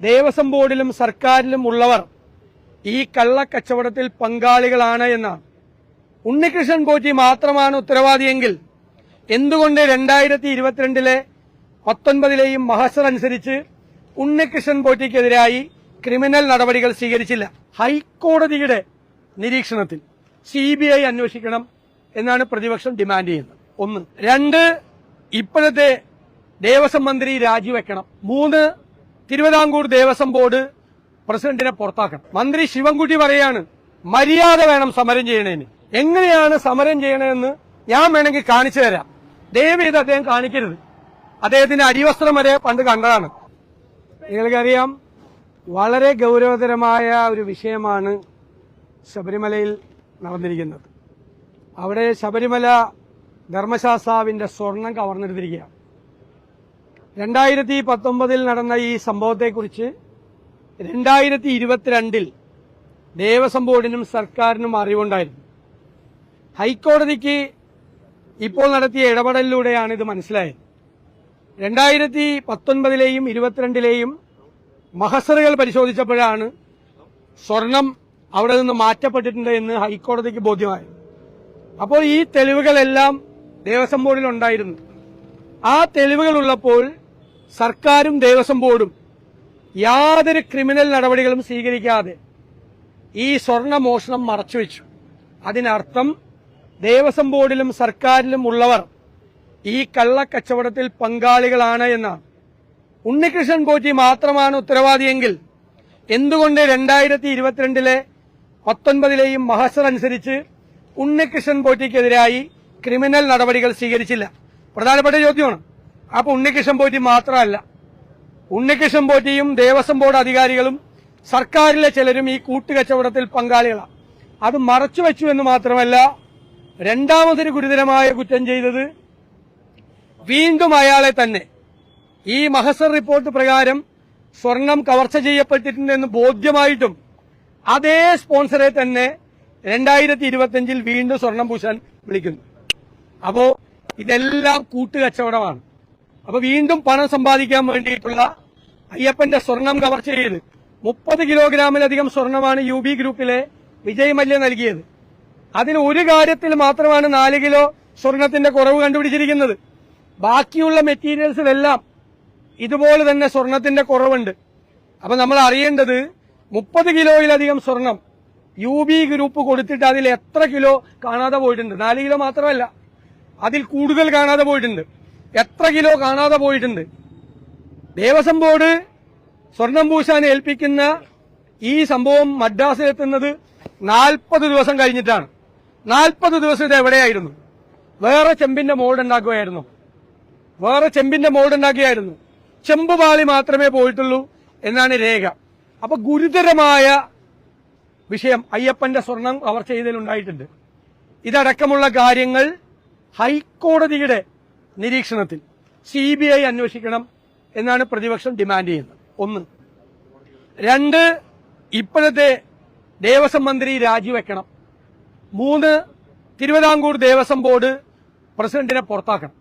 ദേവസ്വം ബോർഡിലും സർക്കാരിലും ഉള്ളവർ ഈ കള്ളക്കച്ചവടത്തിൽ പങ്കാളികളാണ് എന്നാണ്. ഉണ്ണികൃഷ്ണൻ പോറ്റി മാത്രമാണ് ഉത്തരവാദിയെങ്കിൽ എന്തുകൊണ്ട് രണ്ടായിരത്തി ഇരുപത്തിരണ്ടിലെ പത്തൊൻപതിലെയും മഹസർ അനുസരിച്ച് ഉണ്ണികൃഷ്ണൻ പോറ്റിക്കെതിരായി ക്രിമിനൽ നടപടികൾ സ്വീകരിച്ചില്ല? ഹൈക്കോടതിയുടെ നിരീക്ഷണത്തിൽ സി ബി ഐ അന്വേഷിക്കണം എന്നാണ് പ്രതിപക്ഷം ഡിമാൻഡ് ചെയ്യുന്നത്. ഒന്ന്. രണ്ട് ഇപ്പോഴത്തെ ദേവസ്വം മന്ത്രി രാജിവെക്കണം. മൂന്ന് തിരുവിതാംകൂർ ദേവസ്വം ബോർഡ് പ്രസിഡന്റിനെ പുറത്താക്കണം. മന്ത്രി ശിവൻകുട്ടി പറയാണ് മര്യാദ വേണം സമരം ചെയ്യണേന്. എങ്ങനെയാണ് സമരം ചെയ്യണമെന്ന് ഞാൻ വേണമെങ്കിൽ കാണിച്ചു തരാം. ദയവ് ചെയ്ത് അദ്ദേഹം കാണിക്കരുത്. അദ്ദേഹത്തിന്റെ അടിവസ്ത്രം വരെ പണ്ട് കണ്ടതാണ്. നിങ്ങൾക്കറിയാം വളരെ ഗൗരവതരമായ ഒരു വിഷയമാണ് ശബരിമലയിൽ നടന്നിരിക്കുന്നത്. അവിടെ ശബരിമല ധർമ്മശാസ്താവിന്റെ സ്വർണം കവർന്നെടുത്തിരിക്കുകയാണ്. രണ്ടായിരത്തി പത്തൊമ്പതിൽ നടന്ന ഈ സംഭവത്തെക്കുറിച്ച് രണ്ടായിരത്തി ഇരുപത്തിരണ്ടിൽ ദേവസ്വം ബോർഡിനും സർക്കാരിനും അറിവുണ്ടായിരുന്നു. ഹൈക്കോടതിക്ക് ഇപ്പോൾ നടത്തിയ ഇടപെടലിലൂടെയാണ് ഇത് മനസ്സിലായത്. രണ്ടായിരത്തി പത്തൊൻപതിലെയും ഇരുപത്തിരണ്ടിലെയും മഹസറുകൾ പരിശോധിച്ചപ്പോഴാണ് സ്വർണം അവിടെ നിന്ന് മാറ്റപ്പെട്ടിട്ടുണ്ട് എന്ന് ഹൈക്കോടതിക്ക് ബോധ്യമായത്. അപ്പോൾ ഈ തെളിവുകളെല്ലാം ദേവസ്വം ബോർഡിൽ ഉണ്ടായിരുന്നു ആ തെളിവുകൾ ഉള്ളപ്പോൾ സർക്കാരും ദേവസ്വം ബോർഡും യാതൊരു ക്രിമിനൽ നടപടികളും സ്വീകരിക്കാതെ ഈ സ്വർണമോഷണം മറച്ചുവെച്ചു. അതിനർത്ഥം ദേവസ്വം ബോർഡിലും സർക്കാരിലും ഉള്ളവർ ഈ കള്ളക്കച്ചവടത്തിൽ പങ്കാളികളാണ് എന്നാണ്. ഉണ്ണികൃഷ്ണൻ പോറ്റി മാത്രമാണ് ഉത്തരവാദിയെങ്കിൽ എന്തുകൊണ്ട് രണ്ടായിരത്തി ഇരുപത്തിരണ്ടിലെ പത്തൊൻപതിലെയും മഹസർ അനുസരിച്ച് ഉണ്ണികൃഷ്ണൻ പോറ്റിക്കെതിരായി ക്രിമിനൽ നടപടികൾ സ്വീകരിച്ചില്ല? പ്രധാനപ്പെട്ട ചോദ്യമാണ്. അപ്പൊ ഉണ്ണികൃഷ്ണൻ പോറ്റി മാത്രമല്ല. ഉണ്ണികൃഷ്ണൻ പോറ്റിയും ദേവസ്വം ബോർഡ് അധികാരികളും സർക്കാരിലെ ചിലരും ഈ കൂട്ടുകച്ചവടത്തിൽ പങ്കാളികളാണ്. അത് മറച്ചുവെച്ചു എന്ന് മാത്രമല്ല രണ്ടാമതൊരു ഗുരുതരമായ കുറ്റം ചെയ്തത് വീണ്ടും അയാളെ തന്നെ. ഈ മഹസർ റിപ്പോർട്ട് പ്രകാരം സ്വർണം കവർച്ച ചെയ്യപ്പെട്ടിട്ടുണ്ടെന്ന് ബോധ്യമായിട്ടും അതേ സ്പോൺസറെ തന്നെ രണ്ടായിരത്തി ഇരുപത്തിയഞ്ചിൽ വീണ്ടും സ്വർണം പൂശാൻ വിളിക്കുന്നു. അപ്പോ ഇതെല്ലാം കൂട്ടുകച്ചവടമാണ്. അപ്പൊ വീണ്ടും പണം സമ്പാദിക്കാൻ വേണ്ടിയിട്ടുള്ള അയ്യപ്പന്റെ സ്വർണം കവർച്ച ചെയ്ത് മുപ്പത് കിലോഗ്രാമിലധികം സ്വർണമാണ് യു ബി ഗ്രൂപ്പിലെ വിജയ് മല്യ നൽകിയത്. അതിൽ ഒരു കാര്യത്തിൽ മാത്രമാണ് നാല് കിലോ സ്വർണത്തിന്റെ കുറവ് കണ്ടുപിടിച്ചിരിക്കുന്നത്. ബാക്കിയുള്ള മെറ്റീരിയൽസിലെല്ലാം ഇതുപോലെ തന്നെ സ്വർണത്തിന്റെ കുറവുണ്ട്. അപ്പൊ നമ്മൾ അറിയേണ്ടത് മുപ്പത് കിലോയിലധികം സ്വർണം യു ബി ഗ്രൂപ്പ് കൊടുത്തിട്ട് അതിൽ എത്ര കിലോ കാണാതെ പോയിട്ടുണ്ട്. നാല് കിലോ മാത്രമല്ല അതിൽ കൂടുതൽ കാണാതെ പോയിട്ടുണ്ട്. എത്ര കിലോ കാണാതെ പോയിട്ടുണ്ട്. ദേവസ്വം ബോർഡ് സ്വർണം പൂശാൻ ഏൽപ്പിക്കുന്ന ഈ സംഭവം മദ്രാസിലെത്തുന്നത് നാൽപ്പത് ദിവസം കഴിഞ്ഞിട്ടാണ്. നാൽപ്പത് ദിവസം ഇത് എവിടെയായിരുന്നു? വേറെ ചെമ്പിന്റെ മോൾഡ് ഉണ്ടാക്കുകയായിരുന്നു. വേറെ ചെമ്പിന്റെ മോൾഡ് ഉണ്ടാക്കിയായിരുന്നു ചെമ്പ് പാളി മാത്രമേ പോയിട്ടുള്ളൂ എന്നാണ് രേഖ. അപ്പൊ ഗുരുതരമായ വിഷയം അയ്യപ്പന്റെ സ്വർണം അവർ ചെയ്തതിലുണ്ടായിട്ടുണ്ട് ഇതടക്കമുള്ള കാര്യങ്ങൾ ഹൈക്കോടതിയുടെ നിരീക്ഷണത്തിൽ സി ബി ഐ അന്വേഷിക്കണം എന്നാണ് പ്രതിപക്ഷം ഡിമാൻഡ് ചെയ്യുന്നത്. ഒന്ന്. രണ്ട് ഇപ്പോഴത്തെ ദേവസ്വം മന്ത്രി രാജിവെക്കണം. മൂന്ന് തിരുവിതാംകൂർ ദേവസ്വം ബോർഡ് പ്രസിഡന്റിനെ പുറത്താക്കണം.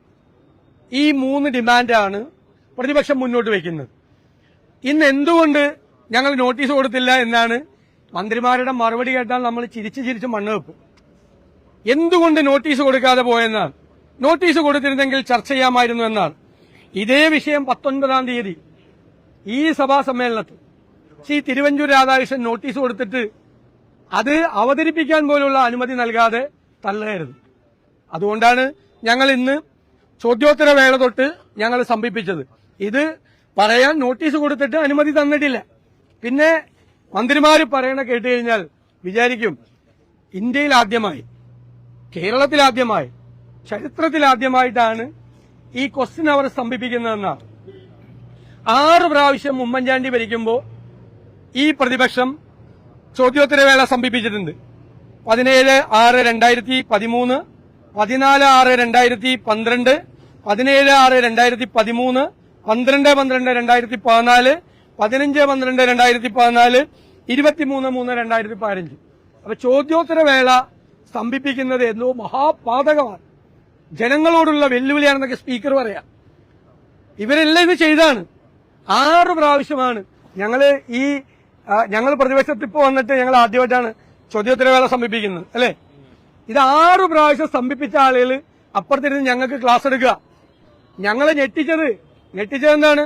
ഈ മൂന്ന് ഡിമാൻഡാണ് പ്രതിപക്ഷം മുന്നോട്ട് വയ്ക്കുന്നത്. ഇന്ന് എന്തുകൊണ്ട് ഞങ്ങൾ നോട്ടീസ് കൊടുത്തില്ല എന്നാണ് മന്ത്രിമാരുടെ മറുപടി കേട്ടാൽ നമ്മൾ ചിരിച്ച് ചിരിച്ച് മണ്ണ് വെപ്പ് എന്തുകൊണ്ട് നോട്ടീസ് കൊടുക്കാതെ പോയെന്നാണ്? നോട്ടീസ് കൊടുത്തിരുന്നെങ്കിൽ ചർച്ച ചെയ്യാമായിരുന്നു എന്നാണ്. ഇതേ വിഷയം പത്തൊൻപതാം തീയതി ഈ സഭാ സമ്മേളനത്തിൽ ശ്രീ തിരുവഞ്ചൂർ രാധാകൃഷ്ണൻ നോട്ടീസ് കൊടുത്തിട്ട് അത് അവതരിപ്പിക്കാൻ പോലുള്ള അനുമതി നൽകാതെ തള്ളുകയായിരുന്നു. അതുകൊണ്ടാണ് ഞങ്ങൾ ഇന്ന് ചോദ്യോത്തര വേള തൊട്ട് ഞങ്ങൾ സംഭിപ്പിച്ചത് ഇത് പറയാൻ നോട്ടീസ് കൊടുത്തിട്ട് അനുമതി തന്നിട്ടില്ല. പിന്നെ മന്ത്രിമാർ പറയണ കേട്ട് കഴിഞ്ഞാൽ വിചാരിക്കും ഇന്ത്യയിൽ ആദ്യമായി കേരളത്തിൽ ആദ്യമായി ചരിത്രത്തിൽ ആദ്യമായിട്ടാണ് ഈ ക്വസ്റ്റ്യൻ അവർ സ്തംഭിപ്പിക്കുന്നതെന്നാണ് ആറ് പ്രാവശ്യം ഉമ്മൻചാണ്ടി ഭരിക്കുമ്പോൾ ഈ പ്രതിപക്ഷം ചോദ്യോത്തരവേള സംഭിപ്പിച്ചിട്ടുണ്ട് പതിനേഴ് ആറ് രണ്ടായിരത്തി പതിമൂന്ന് പതിനാല് ആറ് രണ്ടായിരത്തി പന്ത്രണ്ട് പതിനേഴ് ആറ് രണ്ടായിരത്തി പതിമൂന്ന് പന്ത്രണ്ട് പന്ത്രണ്ട് രണ്ടായിരത്തി പതിനാല് പതിനഞ്ച് പന്ത്രണ്ട് രണ്ടായിരത്തി പതിനാല് ഇരുപത്തിമൂന്ന് മൂന്ന് രണ്ടായിരത്തി പതിനഞ്ച്. അപ്പൊ ചോദ്യോത്തരവേള സ്തംഭിപ്പിക്കുന്നത് എന്തോ മഹാപാതകമാണ്. ജനങ്ങളോടുള്ള വെല്ലുവിളിയാണെന്നൊക്കെ സ്പീക്കർ പറയാം. ഇവരെല്ലാം ഇത് ചെയ്താണ്. ആറ് പ്രാവശ്യമാണ് ഞങ്ങൾ ഈ ഞങ്ങൾ പ്രതിപക്ഷത്ത് ഇപ്പോൾ വന്നിട്ട് ഞങ്ങൾ ആദ്യമായിട്ടാണ് ചോദ്യോത്തരവേള സമീപിക്കുന്നത് അല്ലേ? ഇത് ആറ് പ്രാവശ്യം സമീപിച്ച ആളുകൾ അപ്പുറത്തിരുന്ന് ഞങ്ങൾക്ക് ക്ലാസ് എടുക്കുക. ഞങ്ങളെ ഞെട്ടിച്ചത് ഞെട്ടിച്ചത് എന്താണ്?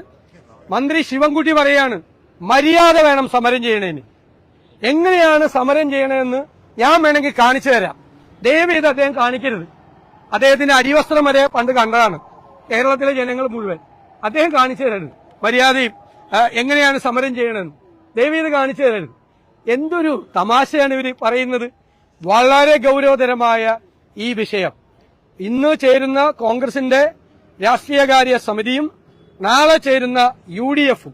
മന്ത്രി ശിവൻകുട്ടി പറയാണ് മര്യാദ വേണം സമരം ചെയ്യണേന്. എങ്ങനെയാണ് സമരം ചെയ്യണതെന്ന് ഞാൻ വേണമെങ്കിൽ കാണിച്ചു തരാം. ദയവ് ചെയ്ത് അദ്ദേഹം കാണിക്കരുത്. അദ്ദേഹത്തിന്റെ അരിവസ്ത്രം വരെ പണ്ട് കണ്ടതാണ്. കേരളത്തിലെ ജനങ്ങൾ മുഴുവൻ. അദ്ദേഹം കാണിച്ചു തരരുത്. മര്യാദയും എങ്ങനെയാണ് സമരം ചെയ്യണമെന്ന് ദൈവീത് കാണിച്ചു തരരുത്. എന്തൊരു തമാശയാണ് ഇവർ പറയുന്നത്. വളരെ ഗൗരവതരമായ ഈ വിഷയം. ഇന്ന് ചേരുന്ന കോൺഗ്രസിന്റെ രാഷ്ട്രീയകാര്യ സമിതിയും നാളെ ചേരുന്ന യു ഡി എഫും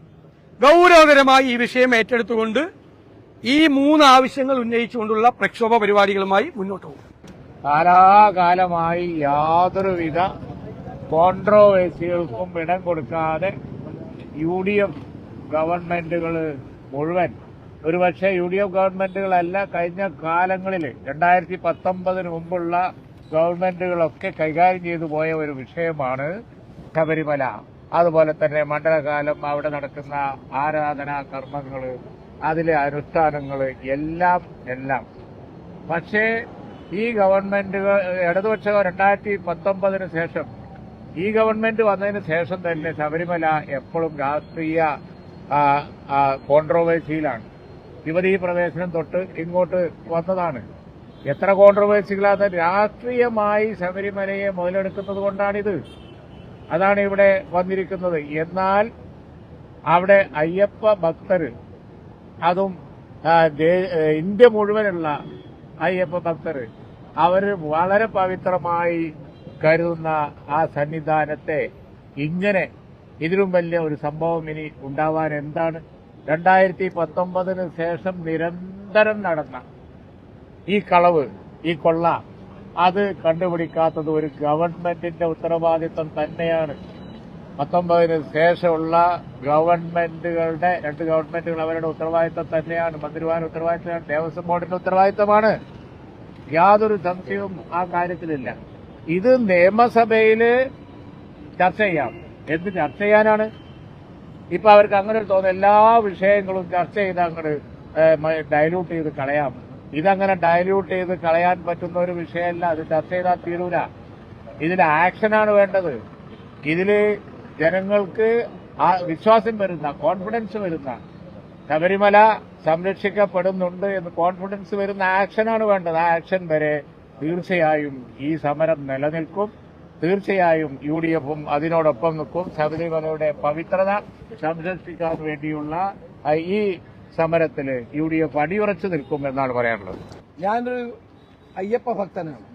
ഗൗരവതരമായി ഈ വിഷയം ഏറ്റെടുത്തുകൊണ്ട് ഈ മൂന്ന് ആവശ്യങ്ങൾ ഉന്നയിച്ചുകൊണ്ടുള്ള പ്രക്ഷോഭ പരിപാടികളുമായി മുന്നോട്ട് പോകും. കാലാകാലമായി യാതൊരുവിധ കോൺട്രോവേഴ്സികൾക്കും ഇടം കൊടുക്കാതെ യു ഡി എഫ് ഗവൺമെന്റുകൾ മുഴുവൻ. ഒരുപക്ഷെ യു ഡി എഫ് ഗവൺമെന്റുകളല്ല കഴിഞ്ഞ കാലങ്ങളിൽ രണ്ടായിരത്തി പത്തൊമ്പതിന് മുമ്പുള്ള ഗവൺമെന്റുകളൊക്കെ കൈകാര്യം ചെയ്തു പോയ ഒരു വിഷയമാണ് ശബരിമല. അതുപോലെ തന്നെ മണ്ഡലകാലം അവിടെ നടക്കുന്ന ആരാധനാ കർമ്മങ്ങൾ അതിലെ അനുഷ്ഠാനങ്ങൾ എല്ലാം എല്ലാം. പക്ഷേ ഈ ഗവൺമെന്റുകൾ ഇടതുപക്ഷ രണ്ടായിരത്തി പത്തൊമ്പതിന് ശേഷം ഈ ഗവൺമെന്റ് വന്നതിന് ശേഷം തന്നെ ശബരിമല എപ്പോഴും രാഷ്ട്രീയ കോൺട്രോവേഴ്സിയിലാണ് യുവതീ പ്രവേശനം തൊട്ട് ഇങ്ങോട്ട് വന്നതാണ്. എത്ര കോൺട്രോവേഴ്സികളാണ് രാഷ്ട്രീയമായി ശബരിമലയെ മുതലെടുക്കുന്നത് കൊണ്ടാണിത്. അതാണ് ഇവിടെ വന്നിരിക്കുന്നത്. എന്നാൽ അവിടെ അയ്യപ്പ ഭക്തർ അതും ഇന്ത്യ മുഴുവനുള്ള അയ്യപ്പ ഭക്തര് അവർ വളരെ പവിത്രമായി കരുതുന്ന ആ സന്നിധാനത്തെ ഇങ്ങനെ ഇതിലും വലിയ ഒരു സംഭവം ഇനി ഉണ്ടാവാൻ എന്താണ്? രണ്ടായിരത്തി പത്തൊമ്പതിന് ശേഷം നിരന്തരം നടന്ന ഈ കളവ് ഈ കൊള്ള അത് കണ്ടുപിടിക്കാത്തത് ഒരു ഗവൺമെന്റിന്റെ ഉത്തരവാദിത്വം തന്നെയാണ്. പത്തൊമ്പതിന് ശേഷമുള്ള ഗവൺമെന്റുകളുടെ രണ്ട് ഗവൺമെന്റുകൾ അവരുടെ ഉത്തരവാദിത്തം തന്നെയാണ്. മന്ത്രിമാരുടെ ഉത്തരവാദിത്തമാണ് ദേവസ്വം ബോർഡിന്റെ ഉത്തരവാദിത്തമാണ്. യാതൊരു സംശയവും ആ കാര്യത്തിലില്ല. ഇത് നിയമസഭയിൽ ചർച്ച ചെയ്യാം. എന്ത് ചർച്ച ചെയ്യാനാണ്? ഇപ്പൊ അവർക്ക് അങ്ങനെ ഒരു തോന്നുന്നു എല്ലാ വിഷയങ്ങളും ചർച്ച ചെയ്ത് അങ്ങോട്ട് ഡയലൂട്ട് ചെയ്ത് കളയാം. ഇതങ്ങനെ ഡയലൂട്ട് ചെയ്ത് കളയാൻ പറ്റുന്ന ഒരു വിഷയമല്ല. അത് ചർച്ച ചെയ്താൽ തീരൂല. ഇതിന് ആക്ഷനാണ് വേണ്ടത്. ഇതിൽ ജനങ്ങൾക്ക് ആ വിശ്വാസം വരുന്ന കോൺഫിഡൻസ് വരുന്ന ശബരിമല സംരക്ഷിക്കപ്പെടുന്നുണ്ട് എന്ന് കോൺഫിഡൻസ് വരുന്ന ആക്ഷനാണ് വേണ്ടത്. ആ ആക്ഷൻ വരെ തീർച്ചയായും ഈ സമരം നിലനിൽക്കും. തീർച്ചയായും യു ഡി എഫും അതിനോടൊപ്പം നിൽക്കും. ശബരിമലയുടെ പവിത്രത സംരക്ഷിക്കാൻ വേണ്ടിയുള്ള ഈ സമരത്തിൽ യു ഡി എഫ് അടിയുറച്ചു നിൽക്കും എന്നാണ് പറയാനുള്ളത്. ഞാനൊരു അയ്യപ്പ ഭക്തനാണ്.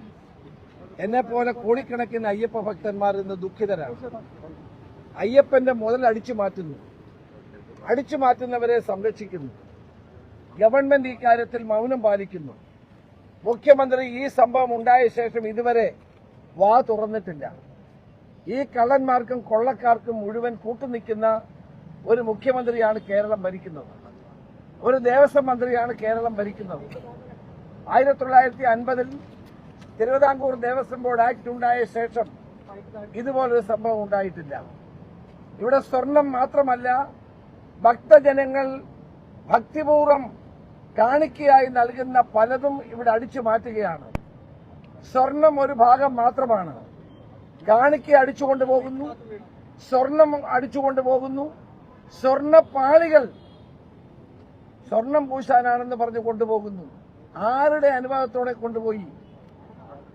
എന്നെ പോലെ കോടിക്കണക്കിന് അയ്യപ്പ ഭക്തന്മാർ ഇന്ന് ദുഃഖിതരാണ്. അയ്യപ്പന്റെ മുതൽ അടിച്ചു മാറ്റുന്നു. അടിച്ചു മാറ്റുന്നവരെ സംരക്ഷിക്കുന്നു. ഗവൺമെന്റ് ഇക്കാര്യത്തിൽ മൗനം പാലിക്കുന്നു. മുഖ്യമന്ത്രി ഈ സംഭവം ഉണ്ടായ ശേഷം ഇതുവരെ വാ തുറന്നിട്ടില്ല. ഈ കള്ളന്മാർക്കും കൊള്ളക്കാർക്കും മുഴുവൻ കൂട്ടുനിൽക്കുന്ന ഒരു മുഖ്യമന്ത്രിയാണ് കേരളം ഭരിക്കുന്നത്. ഒരു ദേവസ്വം മന്ത്രിയാണ് കേരളം ഭരിക്കുന്നത്. ആയിരത്തി തൊള്ളായിരത്തി അൻപതിൽ തിരുവിതാംകൂർ ദേവസ്വം ബോർഡ് ആക്ട് ഉണ്ടായ ശേഷം ഇതുപോലൊരു സംഭവം ഉണ്ടായിട്ടില്ല. ഇവിടെ സ്വർണം മാത്രമല്ല ഭക്തജനങ്ങൾ ഭക്തിപൂർവം കാണിക്കയായി നൽകുന്ന പലതും ഇവിടെ അടിച്ചു മാറ്റുകയാണ്. സ്വർണം ഒരു ഭാഗം മാത്രമാണ്. കാണിക്ക അടിച്ചുകൊണ്ട് പോകുന്നു സ്വർണം അടിച്ചുകൊണ്ട് പോകുന്നു സ്വർണപ്പാളികൾ സ്വർണം പൂശാനാണെന്ന് പറഞ്ഞ് കൊണ്ടുപോകുന്നു. ആരുടെ അനുവാദത്തോടെ കൊണ്ടുപോയി?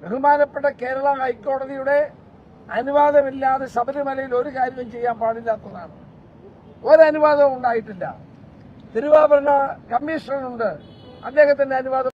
ബഹുമാനപ്പെട്ട കേരള ഹൈക്കോടതിയുടെ അനുവാദമില്ലാതെ ശബരിമലയിൽ ഒരു കാര്യവും ചെയ്യാൻ പാടില്ലാത്തതാണ് ഒരനുവാദവും ഉണ്ടായിട്ടില്ല. തിരുവാഭരണ കമ്മീഷണറുണ്ട്. അദ്ദേഹത്തിന്റെ അനുവാദം